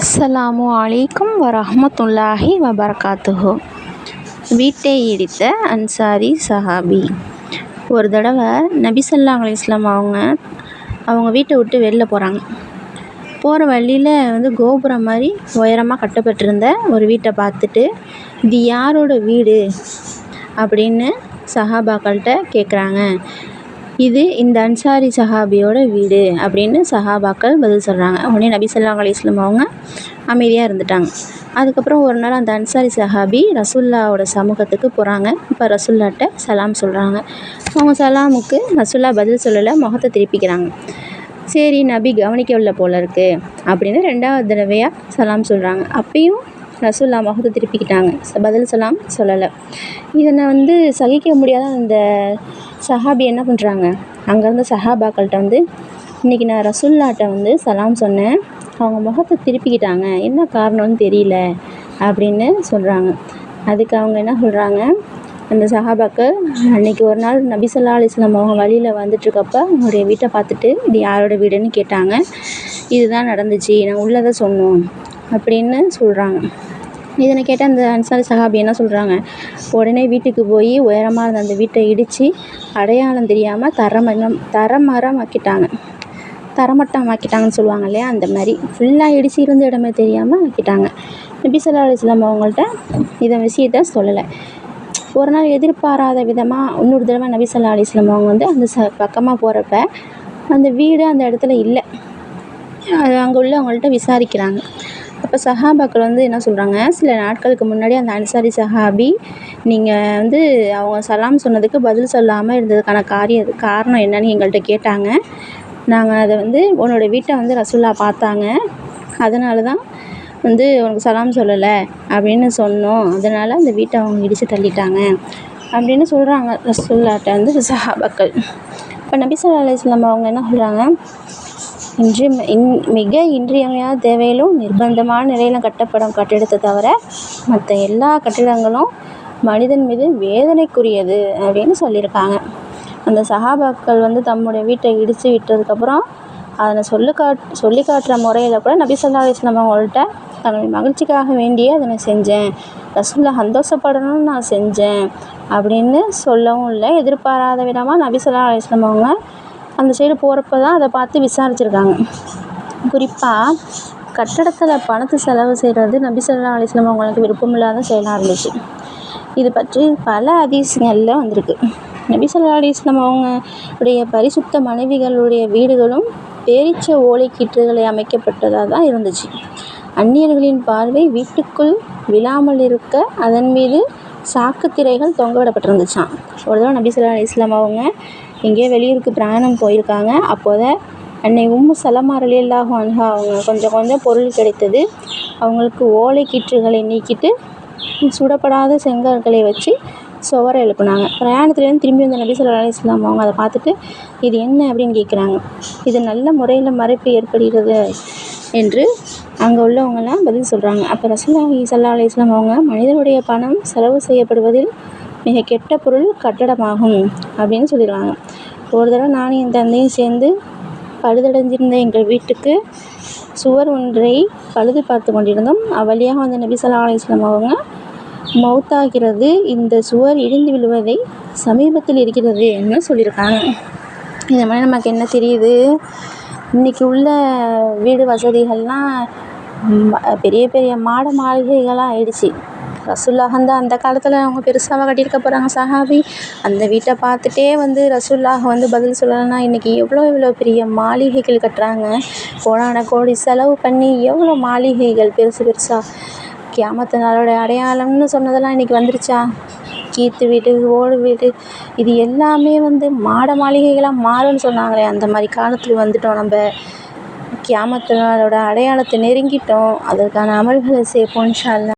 அஸ்ஸலாமு அலைக்கும் வரஹ்மத்துல்லாஹி வபரகாத்துஹு. வீட்டை இடித்த அன்சாரி சஹாபி. ஒரு தடவை நபி ஸல்லல்லாஹு அலைஹி அவங்க அவங்க வீட்டை விட்டு வெளில போகிறாங்க போகிற வழியில் வந்து கோபுரம் மாதிரி உயரமாக கட்டப்பட்டிருந்த ஒரு வீட்டை பார்த்துட்டு இது யாரோட வீடு? அப்படின்னு சஹாபாக்கள்கிட்ட கேட்குறாங்க இது இந்த அன்சாரி சஹாபியோட வீடு அப்படின்னு சஹாபாக்கள் பதில் சொல்கிறாங்க உடனே நபி ஸல்லல்லாஹு அலிஸ்லம் அவங்க அமைதியாக இருந்துட்டாங்க. அதுக்கப்புறம் ஒரு நாள் அந்த அன்சாரி சஹாபி ரசுல்லாவோட சமூகத்துக்கு போகிறாங்க இப்போ ரசுல்லாட்ட சலாம் சொல்கிறாங்க அவங்க சலாமுக்கு ரசுல்லா பதில் சொல்லலை முகத்தை திருப்பிக்கிறாங்க. சரி நபி கவனிக்கவில்லை போல இருக்குது அப்படின்னு ரெண்டாவது தடவையாக சலாம் சொல்கிறாங்க அப்பயும் ரசுல்லா முகத்தை திருப்பிக்கிட்டாங்க. பதில் சலாம் சொல்லலை. இதனை வந்து சகிக்க முடியாத அந்த சஹாபி என்ன பண்ணுறாங்க அங்கேருந்து சஹாபாக்கள்கிட்ட வந்து இன்றைக்கி நான் ரசுல்லாட்டை வந்து சலாம் சொன்னேன். அவங்க முகத்தை திருப்பிக்கிட்டாங்க. என்ன காரணம்னு தெரியல அப்படின்னு சொல்கிறாங்க அதுக்கு அவங்க என்ன சொல்கிறாங்க அந்த சஹாபாக்கள் அன்னைக்கு ஒரு நாள் நபிசல்லா அலிஸ்லாம் அவங்க வழியில் வந்துட்டுருக்கப்ப அவங்களுடைய வீட்டை பார்த்துட்டு இது யாரோட வீடுன்னு கேட்டாங்க. இதுதான் நடந்துச்சு. நான் உள்ளதை சொன்னோம் அப்படின்னு சொல்கிறாங்க இதனை கேட்ட அந்த அன்சாரி சஹாபி என்ன சொல்கிறாங்க உடனே வீட்டுக்கு போய் உயரமாக இருந்த அந்த வீட்டை இடித்து அடையாளம் தெரியாமல் தரமரம் தரமரமாக்கிட்டாங்க. தரமட்டமாக்கிட்டாங்கன்னு சொல்லுவாங்க இல்லையா? அந்த மாதிரி. ஃபுல்லாக இடிச்சு இருந்த இடமே தெரியாமல் ஆக்கிட்டாங்க. நபி சொல்லா அலிஸ்லாம் அவங்கள்ட்ட இதை விஷயத்த சொல்லலை. ஒரு நாள் எதிர்பாராத விதமாக இன்னொரு தடவை நபி சொல்லா அலிஸ்லாம் அவங்க வந்து அந்த ச பக்கமாக போகிறப்ப அந்த வீடு அந்த இடத்துல இல்லை. அது அங்கே உள்ளவங்கள்ட்ட விசாரிக்கிறாங்க. அப்போ சஹாபாக்கள் வந்து என்ன சொல்கிறாங்க சில நாட்களுக்கு முன்னாடி அந்த அன்சாரி சஹாபி நீங்கள் வந்து அவங்க சலாம் சொன்னதுக்கு பதில் சொல்லாமல் இருந்ததுக்கான காரியம் காரணம் என்னன்னு எங்கள்கிட்ட கேட்டாங்க. நாங்கள் அதை வந்து உன்னோட வீட்டை வந்து ரசுல்லா பார்த்தாங்க. அதனால தான் வந்து உனக்கு சலாம் சொல்லலை அப்படின்னு சொன்னோம். அதனால் அந்த வீட்டை அவங்க இடித்து தள்ளிட்டாங்க அப்படின்னு சொல்கிறாங்க ரசுல்லாட்ட வந்து சஹாபாக்கள். இப்போ நபி ஸல்லல்லாஹு அவங்க என்ன சொல்கிறாங்க இன்று இன் மிக இன்றியமையாத தேவையிலும் நிர்பந்தமான நிலையிலும் கட்டப்படும் கட்டிடத்தை தவிர மற்ற எல்லா கட்டிடங்களும் மனிதன் மீது வேதனைக்குரியது அப்படின்னு சொல்லியிருக்காங்க. அந்த சஹாபாக்கள் வந்து தம்முடைய வீட்டை இடித்து விட்டதுக்கப்புறம் அதனை சொல்லு காட் சொல்லி காட்டுற முறையில் கூட நபி சொல்லா அலைஹி அவங்கள்ட்ட தங்கள் மகிழ்ச்சிக்காக வேண்டியே அதனை செஞ்சேன். ரசூலில் சந்தோஷப்படணும்னு நான் செஞ்சேன். அப்படின்னு சொல்லவும் இல்லை. எதிர்பாராத விதமாக நபி சொல்லா அலைஹி அவங்க அந்த சைடு போகிறப்ப தான் அதை பார்த்து விசாரிச்சிருக்காங்க. குறிப்பாக கட்டடத்தில் பணத்தை செலவு செய்கிறது நபி சொல்லா அலிஸ்லாம் அவங்களுக்கு விருப்பமில்லாத செயலாக இருந்துச்சு. இது பற்றி பல அதிசயங்களில் வந்திருக்கு. நபி சொல்லா அலைஹி அவங்களுடைய பரிசுத்த மனைவிகளுடைய வீடுகளும் பேரிச்ச ஓலை கீற்றுகளை அமைக்கப்பட்டதாக தான் இருந்துச்சு. அந்நியர்களின் பார்வை வீட்டுக்குள் விழாமல் இருக்க அதன் மீது சாக்குத்திரைகள் தொங்க விடப்பட்டிருந்துச்சாம். ஒரு தடவை நபி சொல்லா அலி இஸ்லாம் அவங்க எங்கேயோ வெளியூருக்கு பிரயாணம் போயிருக்காங்க. அப்போது அன்னை உம்மு சலமா ரலியல்லாஹு அன்ஹா அவங்க கொஞ்சம் கொஞ்சம் பொருள் கிடைத்தது. அவங்களுக்கு ஓலை கீற்றுகளை நீக்கிட்டு சுடப்படாத செங்கற்களை வச்சு சுவரை எழுப்புனாங்க. பிரயாணத்துலேருந்து திரும்பி வந்த நபி ஸல்லல்லாஹு அலைஹி அவங்க அதை பார்த்துட்டு இது என்ன? அப்படின்னு கேட்குறாங்க. இது நல்ல முறையில் மறைப்பு ஏற்படுகிறது என்று அங்கே உள்ளவங்கெல்லாம் பதில் சொல்கிறாங்க அப்போ ரசூலுல்லாஹி சல்லா அலைஹி அவங்க மனிதனுடைய பணம் செலவு செய்யப்படுவதில் மிக கெட்ட பொருள் கட்டடமாகும் அப்படின்னு சொல்லிடுவாங்க. ஒரு தடவை நானும் என் தந்தையும் சேர்ந்து பழுதடைஞ்சிருந்த எங்கள் வீட்டுக்கு சுவர் ஒன்றை பழுது பார்த்து கொண்டிருந்தோம். அவ்வழியாக வந்த நபி ஸல்லல்லாஹு அவங்க மௌத்தாகிறது இந்த சுவர் இடிந்து விழுவதை சமீபத்தில் இருக்கிறது என்று சொல்லியிருக்காங்க. இந்த மாதிரி நமக்கு என்ன தெரியுது? இன்றைக்கி உள்ள வீடு வசதிகள்லாம் பெரிய பெரிய மாட மாளிகைகளாக ஆயிடுச்சு. ரசூல்லாஹ் வந்து அந்த காலத்தில் அவங்க பெருசாக கட்டியிருக்க போகிறாங்க சஹாபி அந்த வீட்டை பார்த்துட்டே வந்து ரசூல்லாஹ் வந்து பதில் சொல்லலைன்னா இன்றைக்கி எவ்வளோ எவ்வளோ பெரிய மாளிகைகள் கட்டுறாங்க. கோடான கோடி செலவு பண்ணி எவ்வளோ மாளிகைகள் பெருசு பெருசாக கியாமத்து நாளோட அடையாளம்னு சொன்னதெல்லாம் இன்றைக்கி வந்துருச்சா? கீத்து வீடு ஓடு வீடு இது எல்லாமே வந்து மாட மாளிகைகளாக மாறும்னு சொன்னாங்களே. அந்த மாதிரி காலத்தில் வந்துட்டோம் நம்ம. கியாமத்து நாளோட அடையாளத்தை நெருங்கிட்டோம். அதற்கான அமல்களை சேர்ப்போம் இன்ஷா